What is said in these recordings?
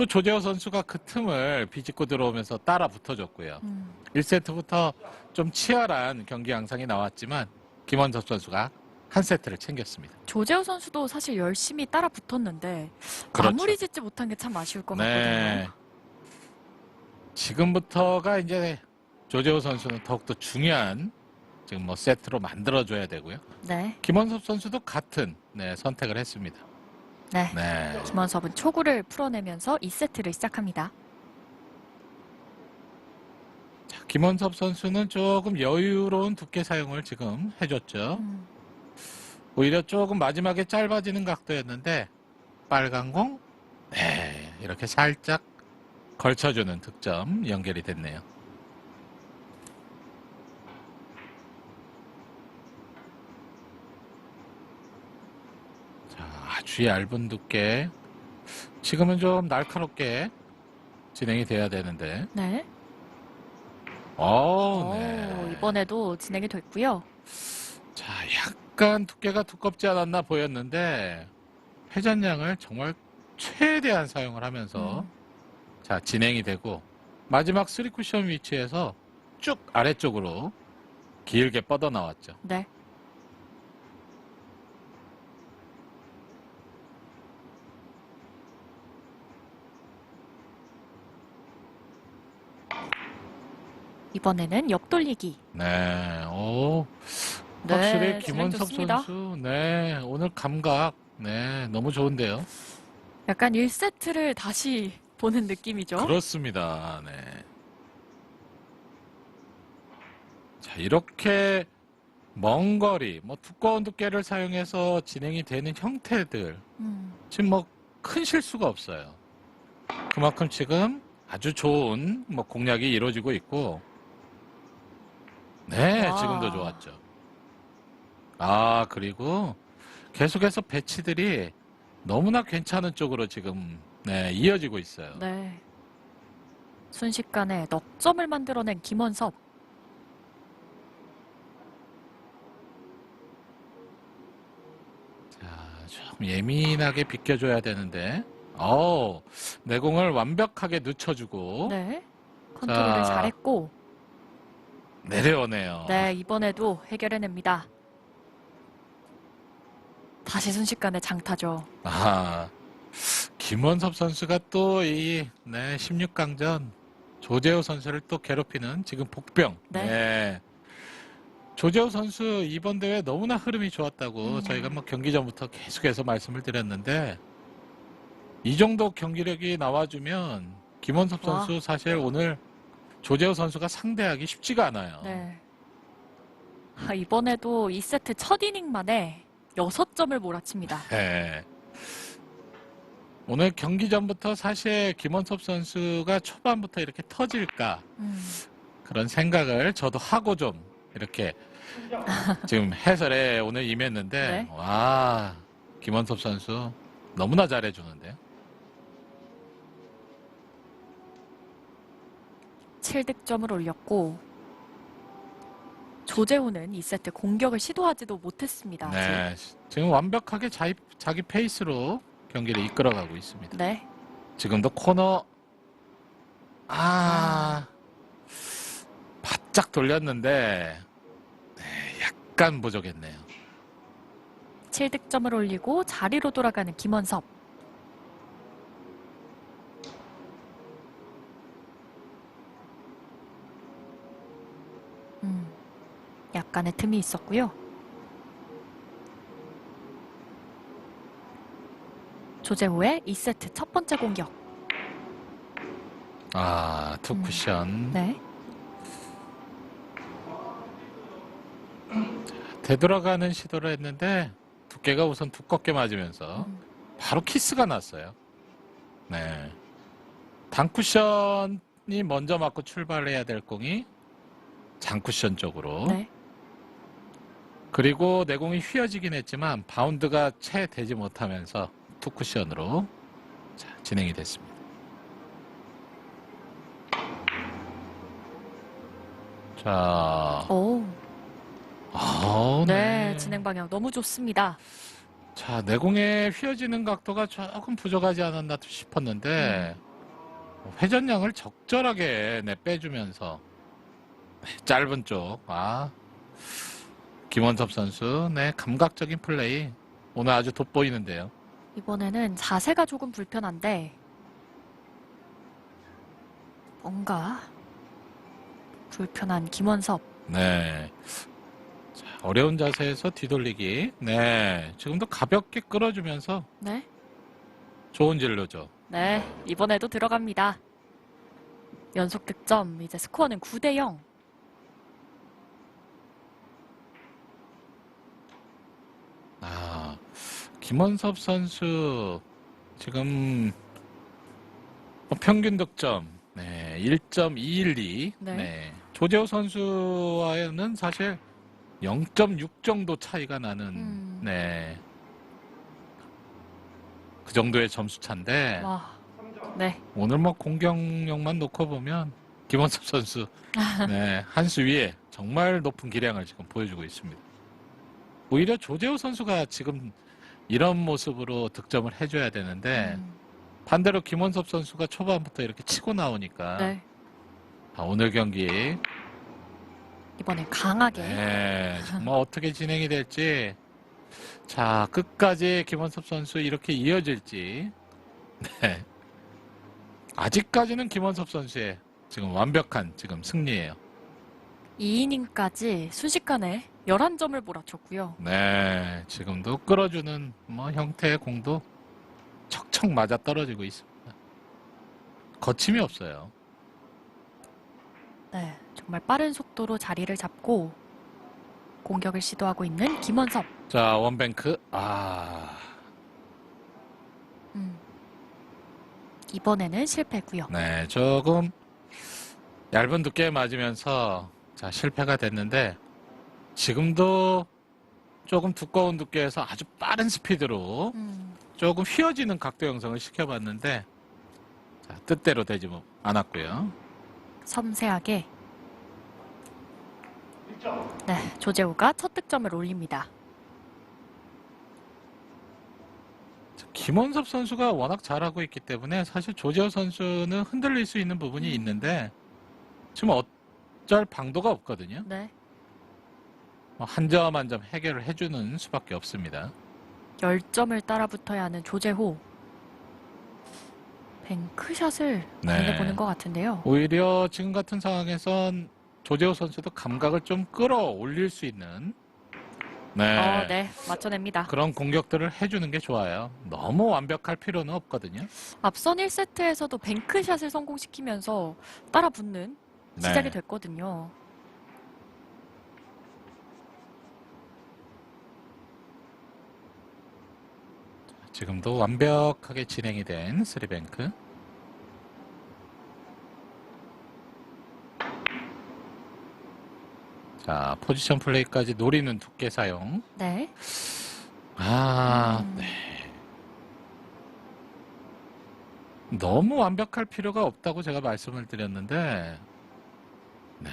또 조재호 선수가 그 틈을 비집고 들어오면서 따라 붙어줬고요. 음. 1세트부터 좀 치열한 경기 양상이 나왔지만 김원섭 선수가 한 세트를 챙겼습니다. 조재호 선수도 사실 열심히 따라 붙었는데 그렇죠. 마무리 짓지 못한 게 참 아쉬울 것 네. 같거든요. 지금부터가 이제 조재호 선수는 더욱더 중요한 지금 뭐 세트로 만들어줘야 되고요. 네. 김원섭 선수도 같은 네, 선택을 했습니다. 네. 네. 김원섭은 초구를 풀어내면서 2세트를 시작합니다. 자, 김원섭 선수는 조금 여유로운 두께 사용을 지금 해줬죠. 음. 오히려 조금 마지막에 짧아지는 각도였는데 빨간 공, 네 이렇게 살짝 걸쳐주는 득점 연결이 됐네요. 자 아주 얇은 두께. 지금은 좀 날카롭게 진행이 돼야 되는데. 네. 오, 오, 네. 이번에도 진행이 됐고요. 자, 약간 두께가 두껍지 않았나 보였는데 회전량을 정말 최대한 사용을 하면서 음. 자 진행이 되고 마지막 쓰리 쿠션 위치에서 쭉 아래쪽으로 길게 뻗어 나왔죠. 네. 이번에는 옆돌리기. 네, 오 네, 확실히 좋습니다. 선수, 네 오늘 감각, 네 너무 좋은데요. 약간 1세트를 다시 보는 느낌이죠. 그렇습니다. 네. 자, 이렇게 먼 거리, 뭐 두꺼운 두께를 사용해서 진행이 되는 형태들, 음, 지금 뭐 큰 실수가 없어요. 그만큼 지금 아주 좋은 뭐 공략이 이루어지고 있고, 네, 와. 지금도 좋았죠. 아, 그리고 계속해서 배치들이 너무나 괜찮은 쪽으로 지금 네, 이어지고 있어요. 네. 순식간에 넉 점을 만들어낸 김원섭. 자, 좀 예민하게 비껴줘야 되는데, 어, 내공을 완벽하게 늦춰주고 네. 컨트롤을 자. 잘했고, 내려오네요. 네, 이번에도 해결해냅니다. 다시 순식간에 장타죠. 아, 김원섭 선수가 또 이, 네, 16강전 조재호 선수를 또 괴롭히는 지금 복병. 네. 조재호 선수 이번 대회 너무나 흐름이 좋았다고 음. 저희가 뭐 경기 전부터 계속해서 말씀을 드렸는데 이 정도 경기력이 나와주면 김원섭 와. 선수 사실 오늘 조재호 선수가 상대하기 쉽지가 않아요. 네. 아, 이번에도 2세트 첫 이닝 만에 6점을 몰아칩니다. 네. 오늘 경기 전부터 사실 김원섭 선수가 초반부터 이렇게 터질까 음, 그런 생각을 저도 하고 좀 이렇게 지금 해설에 오늘 임했는데 네. 와 김원섭 선수 너무나 잘해주는데요. 7득점을 올렸고 조재호는 2세트 공격을 시도하지도 못했습니다. 네, 지금 완벽하게 자기, 자기 페이스로 경기를 이끌어가고 있습니다. 네. 지금도 코너 아 바짝 돌렸는데 네, 약간 부족했네요. 7득점을 올리고 자리로 돌아가는 김원섭. 음, 약간의 틈이 있었고요. 조재호의 2세트 첫 번째 공격. 아, 투 음. 쿠션. 네. 되돌아가는 시도를 했는데 두께가 우선 두껍게 맞으면서 음, 바로 키스가 났어요. 네. 단쿠션이 먼저 맞고 출발해야 될 공이 장쿠션 쪽으로. 네. 그리고 내공이 휘어지긴 했지만 바운드가 채 되지 못하면서 투쿠션으로 자, 진행이 됐습니다. 자, 오, 아, 네. 진행 방향 너무 좋습니다. 자, 내공에 휘어지는 각도가 조금 부족하지 않았나 싶었는데, 회전량을 적절하게 네, 빼주면서 네, 짧은 쪽, 아, 김원섭 선수, 네, 감각적인 플레이 오늘 아주 돋보이는데요. 이번에는 자세가 조금 불편한데 뭔가 불편한 김원섭. 네. 자, 어려운 자세에서 뒤돌리기. 네. 지금도 가볍게 끌어주면서 네. 좋은 진로죠. 네, 이번에도 들어갑니다. 연속 득점, 이제 스코어는 9대 0. 아, 김원섭 선수 지금 뭐 평균 득점 네, 1.212. 네. 네. 조재호 선수와는 사실 0.6 정도 차이가 나는 음. 네. 그 정도의 점수 차인데 와. 네. 오늘 뭐 공격력만 놓고 보면 김원섭 선수 네, 한 수 위에 정말 높은 기량을 지금 보여주고 있습니다. 오히려 조재호 선수가 지금 이런 모습으로 득점을 해줘야 되는데 음, 반대로 김원섭 선수가 초반부터 이렇게 치고 나오니까 네. 아, 오늘 경기 이번에 강하게. 네, 정말 어떻게 진행이 될지 자 끝까지 김원섭 선수 이렇게 이어질지 네. 아직까지는 김원섭 선수의 지금 완벽한 지금 승리예요. 2이닝까지 순식간에 11점을 몰아쳤고요. 네, 지금도 끌어주는 뭐 형태의 공도 척척 맞아 떨어지고 있습니다. 거침이 없어요. 네. 정말 빠른 속도로 자리를 잡고 공격을 시도하고 있는 김원섭. 자, 원뱅크. 아, 음. 이번에는 실패고요. 네, 조금 얇은 두께 맞으면서 자, 실패가 됐는데 지금도 조금 두꺼운 두께에서 아주 빠른 스피드로 음. 조금 휘어지는 각도 형성을 시켜봤는데 자, 뜻대로 되지 뭐 않았고요. 섬세하게. 네, 조재호가 첫 득점을 올립니다. 김원섭 선수가 워낙 잘하고 있기 때문에 사실 조재호 선수는 흔들릴 수 있는 부분이 음. 있는데 지금 어쩔 방도가 없거든요. 네. 한 점 한 점 해결을 해주는 수밖에 없습니다. 10점을 따라붙어야 하는 조재호. 뱅크샷을 많이 네. 것 같은데요. 오히려 지금 같은 상황에선 조재호 선수도 감각을 좀 끌어올릴 수 있는 네, 어, 네, 맞춰냅니다. 그런 공격들을 해주는 게 좋아요. 너무 완벽할 필요는 없거든요. 앞선 1세트에서도 뱅크샷을 성공시키면서 따라 붙는 네. 시작이 됐거든요. 지금도 완벽하게 진행이 된 스리뱅크. 자, 포지션 플레이까지 노리는 두께 사용. 네. 아, 음. 네. 너무 완벽할 필요가 없다고 제가 말씀을 드렸는데, 네.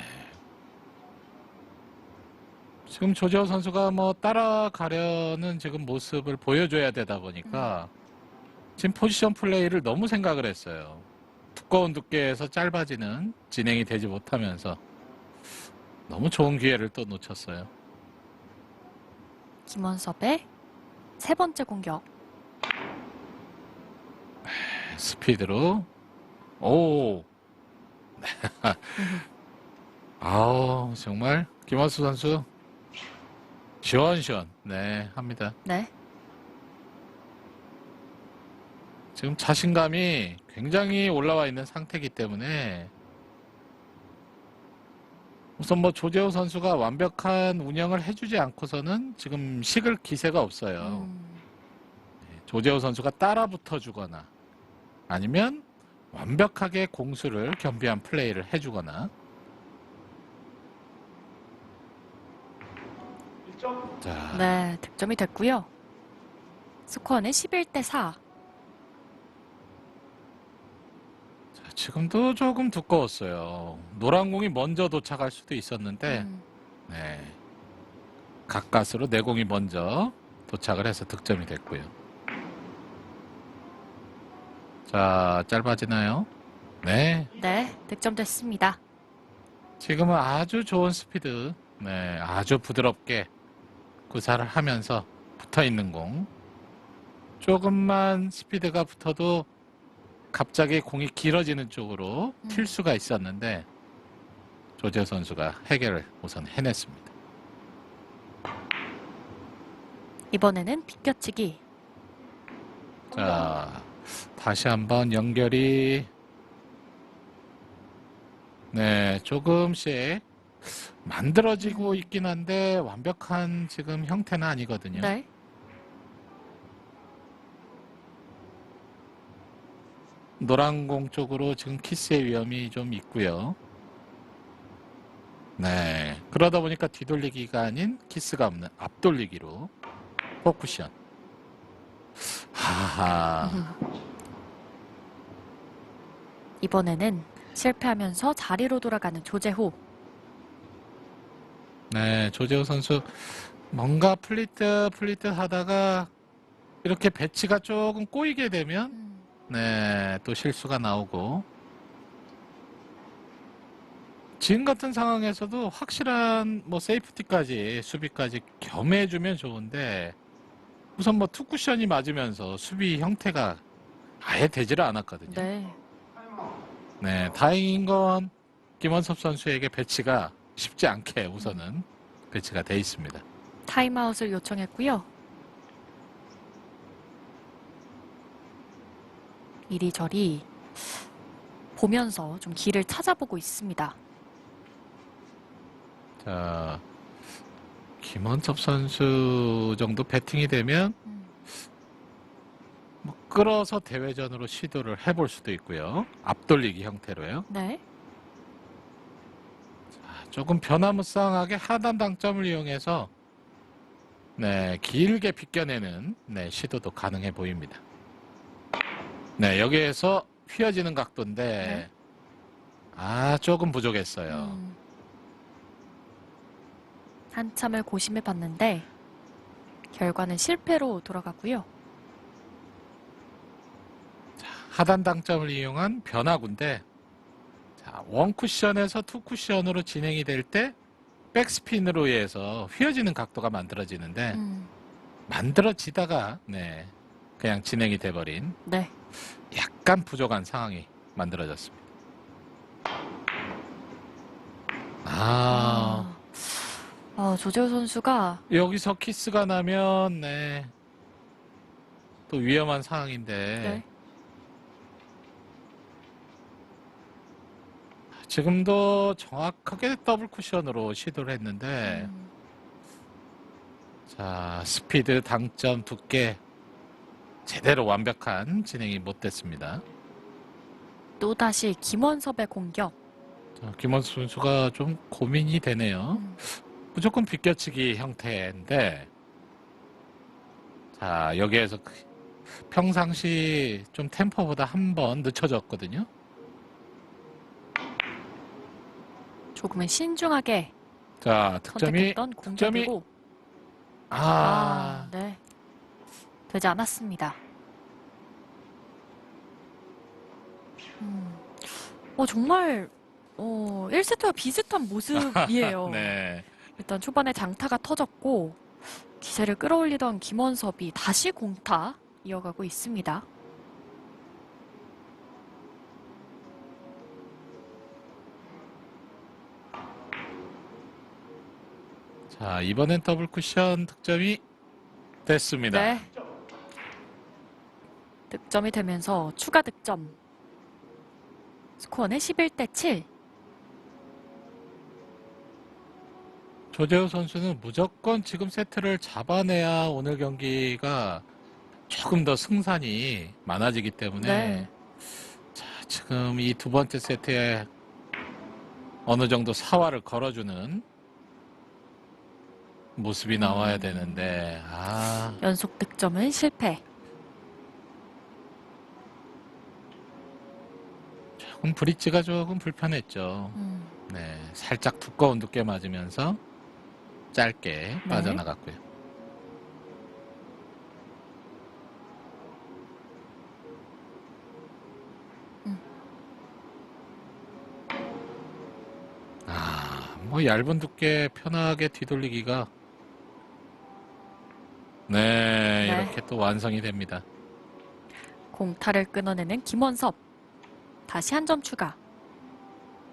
지금 조재호 선수가 뭐 따라가려는 지금 모습을 보여줘야 되다 보니까 지금 포지션 플레이를 너무 생각을 했어요. 두꺼운 두께에서 짧아지는 진행이 되지 못하면서 너무 좋은 기회를 또 놓쳤어요. 김원섭의 세 번째 공격. 스피드로 오 아우 정말 김원수 선수 시원시원. 네 합니다. 네. 지금 자신감이 굉장히 올라와 있는 상태이기 때문에 우선 뭐 조재호 선수가 완벽한 운영을 해주지 않고서는 지금 식을 기세가 없어요. 음, 조재호 선수가 따라 붙어 주거나 아니면 완벽하게 공수를 겸비한 플레이를 해주거나 자, 네, 득점이 됐고요. 스코어는 11대 4. 자, 지금도 조금 두꺼웠어요. 노란 공이 먼저 도착할 수도 있었는데 음, 네. 가까스로 내 공이 먼저 도착을 해서 득점이 됐고요. 자, 짧아지나요? 네, 네, 득점 됐습니다. 지금은 아주 좋은 스피드, 네, 아주 부드럽게 구사를 하면서 붙어 있는 공. 조금만 스피드가 붙어도 갑자기 공이 길어지는 쪽으로 음. 튈 수가 있었는데 조재 선수가 해결을 우선 해냈습니다. 이번에는 비껴치기. 자, 다시 한번 연결이 네, 조금씩 만들어지고 있긴 한데 완벽한 지금 형태는 아니거든요. 네. 노란 공 쪽으로 지금 키스의 위험이 좀 있고요. 네, 그러다 보니까 뒤돌리기가 아닌 키스가 없는 앞돌리기로 포쿠션. 하하. 이번에는 실패하면서 자리로 돌아가는 조재호. 네, 조재호 선수 뭔가 풀릴 듯 풀릴 듯 하다가 이렇게 배치가 조금 꼬이게 되면 음, 네, 또 실수가 나오고 지금 같은 상황에서도 확실한 뭐 세이프티까지 수비까지 겸해주면 좋은데 우선 뭐 투쿠션이 맞으면서 수비 형태가 아예 되지를 않았거든요. 네. 네, 다행인 건 김원섭 선수에게 배치가 쉽지 않게 우선은 배치가 돼 있습니다. 타임아웃을 요청했고요. 이리저리 보면서 좀 길을 찾아보고 있습니다. 자, 김원섭 선수 정도 배팅이 되면 음, 뭐 끌어서 대회전으로 시도를 해볼 수도 있고요. 앞돌리기 형태로요. 네. 자, 조금 변화무쌍하게 하단 당점을 이용해서 네, 길게 비껴내는 네, 시도도 가능해 보입니다. 네, 여기에서 휘어지는 각도인데 네. 아, 조금 부족했어요. 음. 한참을 고심해 봤는데 결과는 실패로 돌아가고요. 하단 당점을 이용한 변화구인데 자, 원 쿠션에서 투 쿠션으로 진행이 될 때 백스핀으로 의해서 휘어지는 각도가 만들어지는데 음, 만들어지다가 네 그냥 진행이 돼버린 네. 약간 부족한 상황이 만들어졌습니다. 아 아, 조재호 선수가 여기서 키스가 나면 네 또 위험한 상황인데 네. 지금도 정확하게 더블 쿠션으로 시도를 했는데 음, 자 스피드 당점 두께 제대로 완벽한 진행이 못 됐습니다. 또다시 김원섭의 공격. 자, 김원수 선수가 좀 고민이 되네요. 음, 무조건 비껴치기 형태인데 자 여기에서 그- 평상시 좀 템포보다 한 번 늦춰졌거든요. 조금은 신중하게 자 득점이 선택했던 공격이고 아, 아, 네. 되지 않았습니다. 음. 어, 정말, 어, 1세트와 비슷한 모습이에요. 네. 일단 초반에 장타가 터졌고, 기세를 끌어올리던 김원섭이 다시 공타 이어가고 있습니다. 자 이번엔 더블 쿠션 득점이 됐습니다. 네. 득점이 되면서 추가 득점. 스코어는 11대 7. 조재호 선수는 무조건 지금 세트를 잡아내야 오늘 경기가 조금 더 승산이 많아지기 때문에 네. 자, 지금 이 두 번째 세트에 어느 정도 사활을 걸어주는 모습이 나와야 되는데 아 연속 득점은 실패. 조금 브릿지가 조금 불편했죠. 음. 네, 살짝 두꺼운 두께 맞으면서 짧게 네. 빠져나갔고요. 음. 아, 뭐 얇은 두께 편하게 뒤돌리기가 네, 네. 이렇게 또 완성이 됩니다. 공타를 끊어내는 김원섭. 다시 한 점 추가.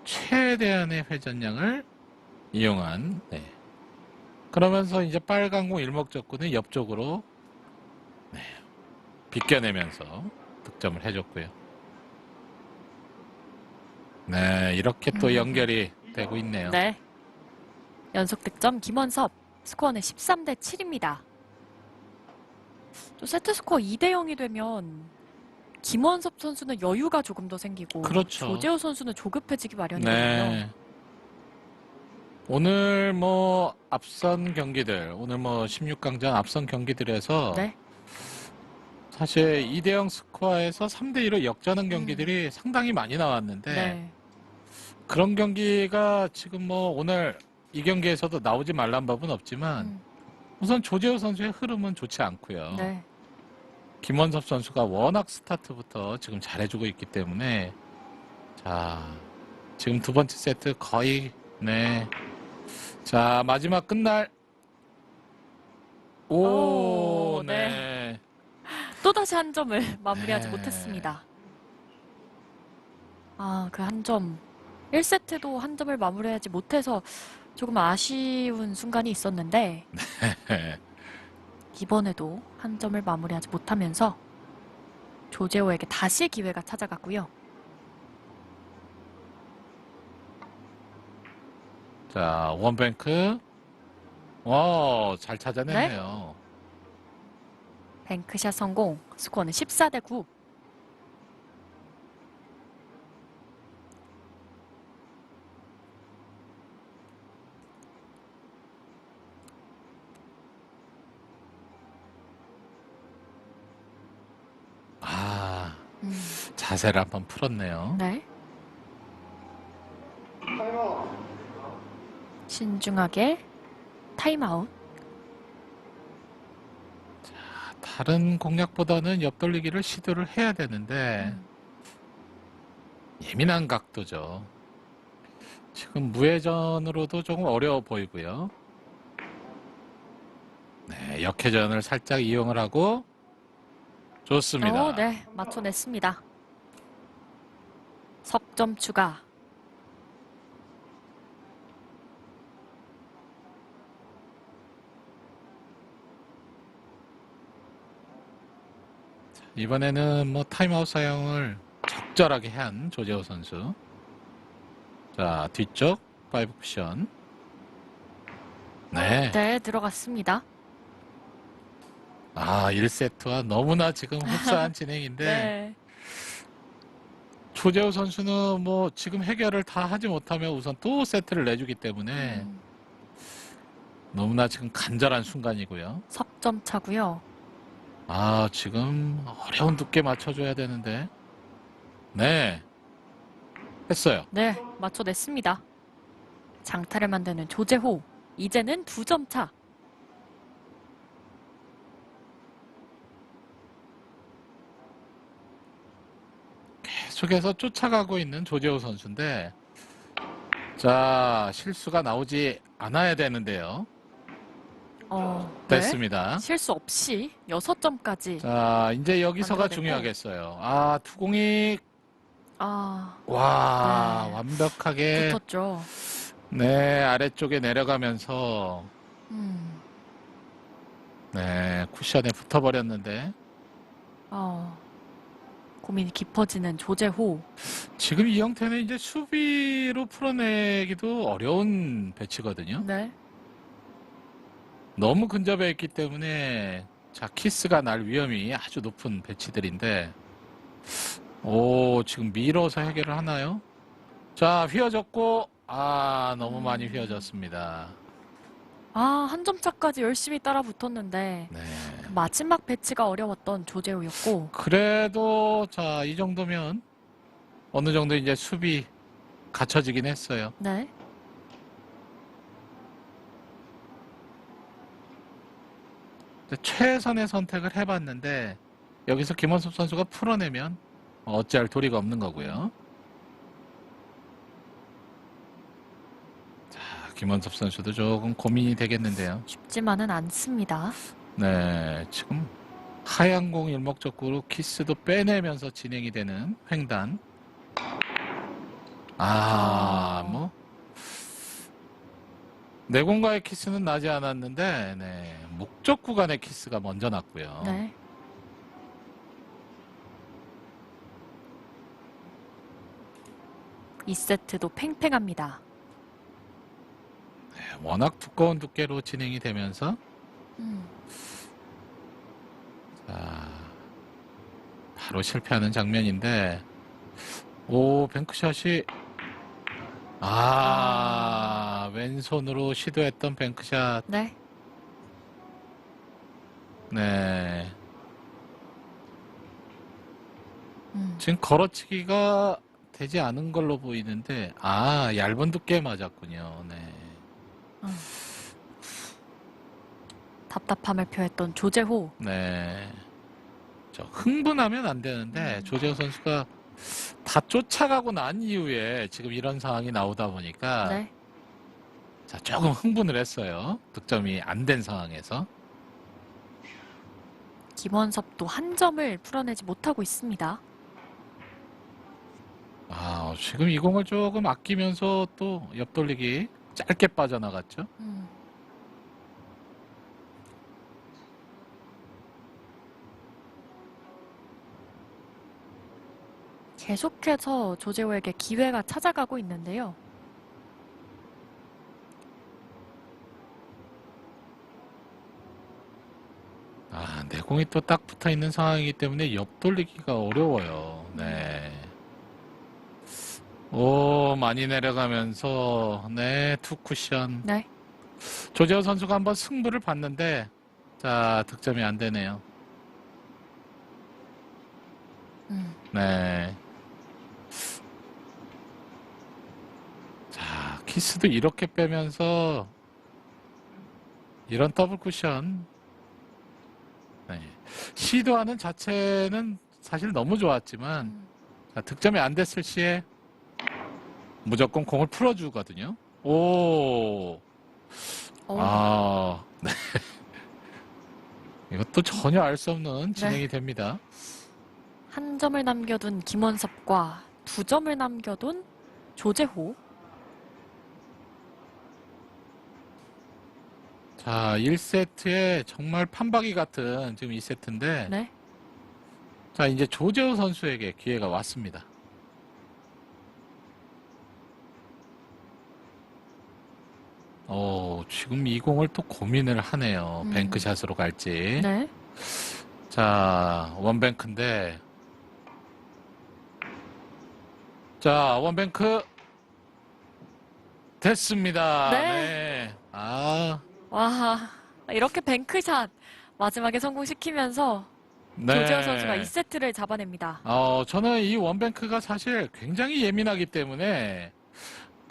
최대한의 회전량을 이용한 네. 그러면서 이제 빨간 공 일목적구는 옆쪽으로 네. 비껴내면서 득점을 해줬고요. 네, 이렇게 또 음. 연결이 되고 있네요. 네. 연속 득점 김원섭. 스코어는 13대 7입니다. 또 세트 스코어 2대 0이 되면 김원섭 선수는 여유가 조금 더 생기고 그렇죠. 조재호 선수는 조급해지기 마련이거든요. 네. 오늘 뭐 앞선 경기들, 오늘 뭐 16강전 앞선 경기들에서 네. 사실 2대 0 스코어에서 3대 2로 역전한 경기들이 상당히 많이 나왔는데 음. 네. 그런 경기가 지금 뭐 오늘 이 경기에서도 나오지 말란 법은 없지만 음, 우선 조재호 선수의 흐름은 좋지 않고요. 네. 김원섭 선수가 워낙 스타트부터 지금 잘해주고 있기 때문에 자 지금 두 번째 세트 거의 네. 자 마지막 끝날 오, 오, 네. 네. 또 다시 한 점을 마무리하지 네. 못했습니다. 아, 그 한 점. 1세트도 한 점을 마무리하지 못해서 조금 아쉬운 순간이 있었는데 이번에도 한 점을 마무리하지 못하면서 조재호에게 다시 기회가 찾아갔고요. 자 원뱅크 와 잘 찾아내네요. 뱅크샷 성공. 스코어는 14대 9. 아 음, 자세를 한번 풀었네요. 네. 신중하게 타임아웃. 다른 공략보다는 옆돌리기를 시도를 해야 되는데 음, 예민한 각도죠. 지금 무회전으로도 조금 어려워 보이고요. 네, 역회전을 살짝 이용을 하고 좋습니다. 어, 네, 맞춰냈습니다. 석점 추가. 이번에는 뭐 타임아웃 사용을 적절하게 한 조재호 선수. 자, 뒤쪽 파이브 쿠션. 네. 네, 들어갔습니다. 아, 1세트와 너무나 지금 흡사한 진행인데 네. 조재호 선수는 뭐 지금 해결을 다 하지 못하면 우선 또 세트를 내주기 때문에 음, 너무나 지금 간절한 순간이고요. 석점 차고요. 아, 지금 어려운 두께 맞춰줘야 되는데. 네. 했어요. 네, 맞춰냈습니다. 장타를 만드는 조재호. 이제는 두 점 차. 계속해서 쫓아가고 있는 조재호 선수인데, 자, 실수가 나오지 않아야 되는데요. 어, 네. 됐습니다. 실수 없이 여섯 점까지. 자, 이제 여기서가 만들어내고. 중요하겠어요. 아, 투공이, 아, 와, 네. 완벽하게, 붙었죠. 네, 아래쪽에 내려가면서, 음, 네, 쿠션에 붙어버렸는데, 어, 고민이 깊어지는 조재호. 지금 이 형태는 이제 수비로 풀어내기도 어려운 배치거든요. 네. 너무 근접해 있기 때문에 자 키스가 날 위험이 아주 높은 배치들인데 오 지금 밀어서 해결을 하나요? 자 휘어졌고 아 너무 많이 음. 휘어졌습니다. 아, 한 점 차까지 열심히 따라 붙었는데 네. 마지막 배치가 어려웠던 조재호였고. 그래도 자 이 정도면 어느 정도 이제 수비 갖춰지긴 했어요. 네. 최선의 선택을 해봤는데 여기서 김원섭 선수가 풀어내면 어찌할 도리가 없는 거고요. 김원섭 선수도 조금 고민이 되겠는데요. 쉽지만은 않습니다. 네, 지금 하얀 공 일목적으로 키스도 빼내면서 진행이 되는 횡단. 아, 아. 뭐. 내공과의 키스는 나지 않았는데, 네. 목적 구간의 키스가 먼저 났고요. 네. 이 세트도 팽팽합니다. 네, 워낙 두꺼운 두께로 진행이 되면서, 음, 자, 바로 실패하는 장면인데, 오, 뱅크샷이, 아, 왼손으로 시도했던 뱅크샷, 네. 네. 음, 지금 걸어치기가 되지 않은 걸로 보이는데, 아, 얇은 두께 맞았군요. 네. 음. 답답함을 표했던 조재호. 네. 저 흥분하면 안 되는데, 음. 조재호 선수가 다 쫓아가고 난 이후에 지금 이런 상황이 나오다 보니까, 네. 자, 조금 흥분을 했어요. 득점이 안 된 상황에서. 김원섭도 한 점을 풀어내지 못하고 있습니다. 아, 지금 이 공을 조금 아끼면서 또 옆돌리기 짧게 빠져나갔죠. 음, 계속해서 조재호에게 기회가 찾아가고 있는데요. 아, 내공이 또 딱 붙어 있는 상황이기 때문에 옆 돌리기가 어려워요. 네. 오, 많이 내려가면서, 네, 투 쿠션. 네. 조재호 선수가 한번 승부를 봤는데, 자, 득점이 안 되네요. 음, 네. 자, 키스도 이렇게 빼면서, 이런 더블 쿠션. 네. 시도하는 자체는 사실 너무 좋았지만, 음. 자, 득점이 안 됐을 시에 무조건 공을 풀어주거든요. 오, 어, 아, 네. 이것도 전혀 알 수 없는 진행이 됩니다. 한 점을 남겨둔 김원섭과 두 점을 남겨둔 조재호. 자, 1세트에 정말 판박이 같은 지금 2세트인데, 네. 자, 이제 조재호 선수에게 기회가 왔습니다. 어, 지금 이 공을 또 고민을 하네요. 음. 뱅크샷으로 갈지. 네. 자, 원뱅크인데. 자, 원뱅크. 됐습니다. 네. 네. 아, 와, 이렇게 뱅크샷 마지막에 성공시키면서 네. 조재호 선수가 2세트를 잡아냅니다. 어, 저는 이 원뱅크가 사실 굉장히 예민하기 때문에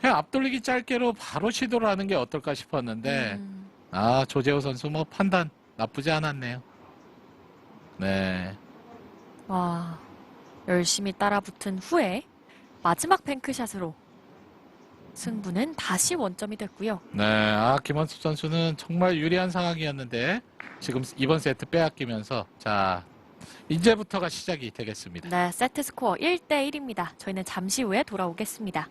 그냥 앞돌리기 짧게로 바로 시도를 하는 게 어떨까 싶었는데, 음, 아, 조재호 선수 뭐 판단 나쁘지 않았네요. 네. 와, 열심히 따라붙은 후에 마지막 뱅크샷으로 승부는 다시 원점이 됐고요. 네, 아, 김원섭 선수는 정말 유리한 상황이었는데, 지금 이번 세트 빼앗기면서, 자, 이제부터가 시작이 되겠습니다. 네, 세트 스코어 1대 1입니다. 저희는 잠시 후에 돌아오겠습니다.